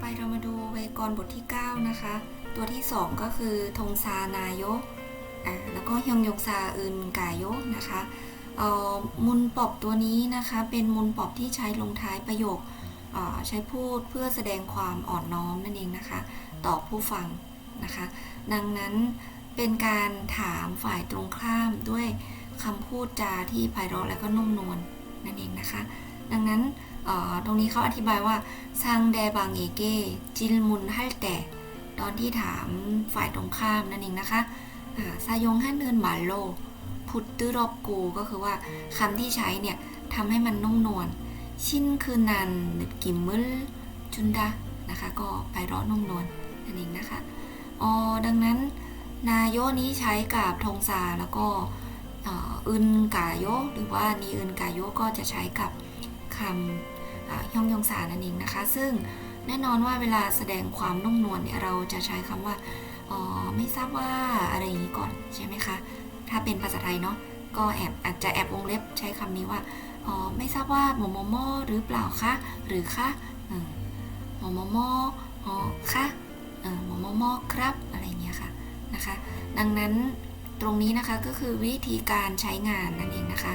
ไปเรามาดูไวยากรณ์บทที่ 9 นะคะ ตัวที่ 2 ก็คือทงซานายกแล้วก็ฮยองยกซาอึนกายกนะคะมุนปอบตัวนี้นะคะเป็นมุนปอบที่ใช้ลงท้ายประโยคใช้พูดเพื่อแสดงความอ่อนน้อมนั่นเองนะคะ ต่อผู้ฟังนะคะ ดังนั้นเป็นการถามฝ่ายตรงข้ามด้วยคำพูดจาที่ไพเราะและก็นุ่มนวลนั่นเองนะคะ ดังนั้น ตรงนี้เขาอธิบายว่าซังแดบางเอเกจิลมุนฮัลแต่ตอนที่ถามฝ่ายตรงข้ามนั่นเองนะคะอ่าซายงฮันเนินหมาโลพุตตึรอบกูก็คือว่าคำที่ใช้เนี่ยทำให้มันนุ่มนวลชินคือนันนึกกิมมึลจุนดานะคะ ก็ไพเราะนุ่มนวลนั่นเองนะคะอ๋อดังนั้นนายโยนี้ใช้กับทงซาแล้วก็อึนกายโยหรือว่านีอึนกายโยก็จะใช้กับคำ อ่าย่องยองสานั่นเองนะคะ ซึ่งแน่นอนว่าเวลาแสดงความนุ่มนวลเนี่ยเราจะใช้คำว่าอ๋อไม่ทราบว่าอะไรอย่างนี้ก่อนใช่ไหมคะ ถ้าเป็นภาษาไทยเนาะก็แอบอาจจะแอบวงเล็บใช้คำนี้ว่าอ๋อไม่ทราบว่าหมอมอมอหรือเปล่าคะหรือคะเออหมอมอมออ๋อคะเออหมอมอมอครับอะไรเงี้ยค่ะนะคะ ดังนั้นตรงนี้นะคะก็คือวิธีการใช้งานนั่นเองนะคะ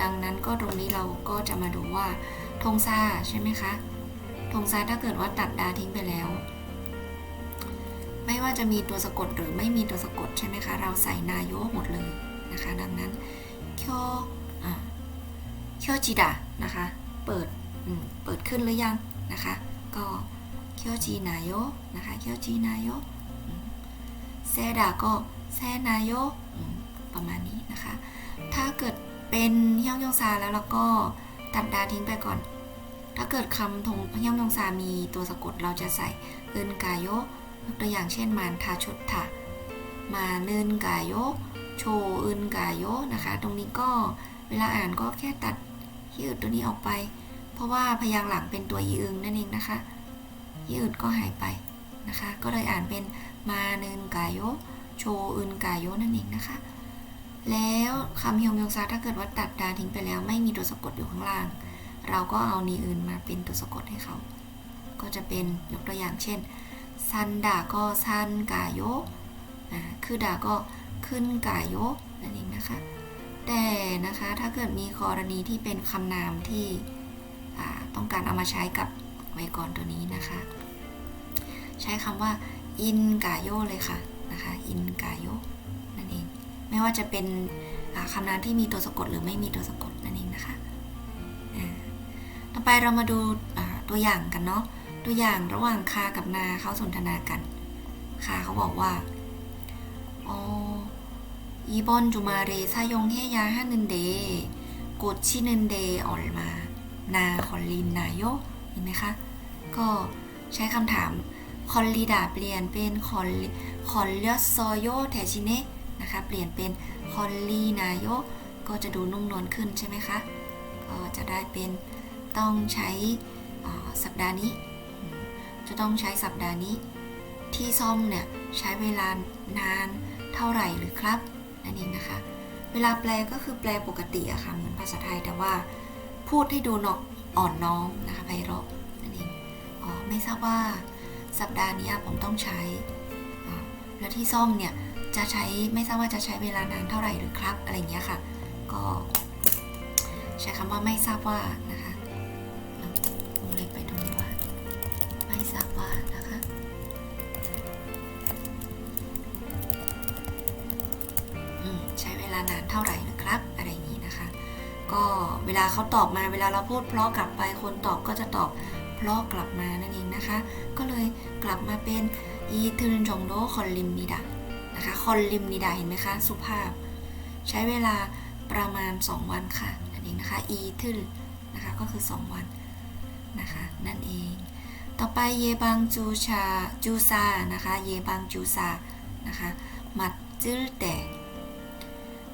ดังนั้นก็ตรงนี้เราก็จะมาดูว่า ทงซาใช่ไหมคะทงซาถ้าเกิดว่าตัดดาทิ้งไปแล้ว ไม่ว่าจะมีตัวสะกดหรือไม่มีตัวสะกดใช่ไหมคะ เราใส่นายกหมดเลยนะคะ ดังนั้นเคียวเคียวจิดะนะคะ เปิดเปิดขึ้นหรือยังนะคะ ก็เคียวจีนายกนะคะเคียวจีนายกอืมแซดาก็แซนายกอืมประมาณนี้นะคะ ถ้าเกิดเป็นเฮียงยงซาแล้วเราก็ตัดดาทิ้งไปก่อน ถ้าเกิดคำทงเฮียงยงซามีตัวสะกดเราจะใส่เอินกายโยยกตัวอย่างเช่นมานทาชุดทะมาเนินกายโยโชเอินกายโยนะคะ ตรงนี้ก็เวลาอ่านก็แค่ตัดฮีอึดตัวนี้ออกไป เพราะว่าพยางค์หลังเป็นตัวยีอึงนั่นเองนะคะฮีอึดก็หายไปนะคะ ก็เลยอ่านเป็นมาเนินกายโยโชเอินกายโยนั่นเองนะคะ แล้วคำฮยองยองซาถ้าเกิดว่าตัดดาทิ้งไปแล้ว ไม่มีตัวสะกดอยู่ข้างล่าง เราก็เอานีอื่นมาเป็นตัวสะกดให้เขา ก็จะเป็นยกตัวอย่างเช่นซันดาก็ซันกายโยอ่าคือดาก็ขึ้นกายโยนั่นเองนะคะ แต่นะคะถ้าเกิดมีกรณีที่เป็นคำนามที่ต้องการเอามาใช้กับไวยากรณ์ตัวนี้นะคะ ใช้คำว่าอินกายโยเลยค่ะนะคะอินกายโยนั่นเอง ไม่ว่าจะเป็นคำนามที่มีตัวสะกดหรือไม่มีตัวสะกด ไปเรามาดูอ่าตัวอย่างกันเนาะ ตัวอย่างระหว่างคากับนาเขาสนทนากัน คาเขาบอกว่าอ๋อ이번주말에사용해야하는데고치는데얼마나걸리나요เห็นไหมคะ ก็ใช้คำถามคอลลีดาเปลี่ยนเป็นคอลคอลเลสโซโยแทชิเนะนะคะ เปลี่ยนเป็นคอลลีนาโยก็จะดูนุ่มนวลขึ้นใช่ไหมคะ ก็จะได้เป็น ต้องใช้สัปดาห์นี้ จะต้องใช้สัปดาห์นี้ ที่ซ่อมเนี่ยใช้เวลานานเท่าไหร่หรือครับนั่นเองนะคะ เวลาแปลก็คือแปลปกติอะค่ะเหมือนภาษาไทยแต่ว่าพูดให้ดูนาะอ่อนน้อมนะคะไพเราะนั่นเองอ๋อไม่ทราบว่าสัปดาห์นี้ผมต้องใช้แล้วที่ซ่อมเนี่ยจะใช้ไม่ทราบว่าจะใช้เวลานานเท่าไหร่หรือครับอะไรเงี้ยค่ะ ก็ ใช้คำว่าไม่ทราบว่านะคะ ไม่ทราบานะคะอืมใช้เวลานานเท่าไหร่นะครับ อะไรอย่างนี้นะคะ ก็เวลาเขาตอบมาเวลาเราพูดเพราะกลับไปคนตอบก็จะตอบเพราะกลับมานั่นเองนะคะ ก็เลยกลับมาเป็นอีทึนจงโดคอนลิมนิดานะคะคอนลิมนิดาเห็นไหมคะ สุภาพ ใช้เวลาประมาณ 2 วันค่ะนั่นเองนะคะอีทึนนะคะก็คือ 2 วันนะคะ นั่นเอง ต่อไปเยบังจูชาจูซานะคะ เยบังจูซานะคะมัดจื้อแต่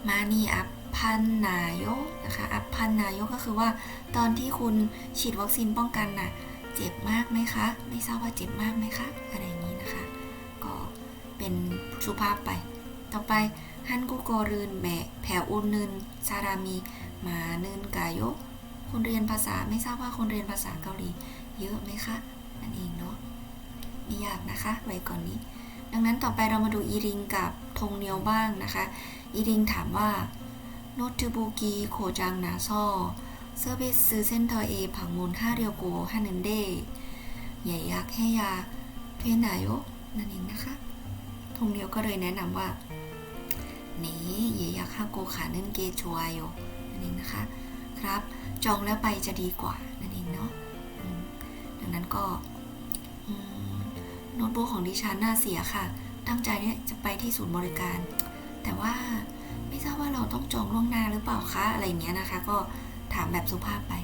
มานีอัพพันนายกนะคะอัพพันนายกก็คือว่าตอนที่คุณฉีดวัคซีนป้องกันน่ะเจ็บมากไหมคะ ไม่ทราบว่าเจ็บมากไหมคะ อะไรอย่างนี้นะคะ ก็เป็นสุภาพไป ต่อไปฮันกุโกรืนแบะแผ่อุนนึนซารามีมานึนกายกคนเรียนภาษาไม่ทราบว่าคนเรียนภาษาเกาหลีเยอะไหมคะ นั่นเองเนาะไม่ยากนะคะไว้ก่อนนี้ ดังนั้นต่อไปเรามาดูอีริงกับทงเนียวบ้างนะคะ อีริงถามว่าโนตูบูกีโคจังนาซอเซอร์วิสซื้อเซ็นเตอร์เอผังมูล5เรียวโก5นันเดใหญ่ยักษ์ให้ยาเทนายกนั่นเองนะคะทงเนียวก็เลยแนะนำว่าเน่เยยักษ์ฮาโกขาเนนเกชัวโยนั่นเองนะคะครับจองแล้วไปจะดีกว่านั่นเองเนาะดังนั้นก็ โน้ตบุ๊กของดิฉันน่าเสียค่ะ ตั้งใจเนี่ยจะไปที่ศูนย์บริการ แต่ว่าไม่ทราบว่าเราต้องจองล่วงหน้าหรือเปล่าคะ อะไรเงี้ยนะคะ ก็ถามแบบสุภาพไป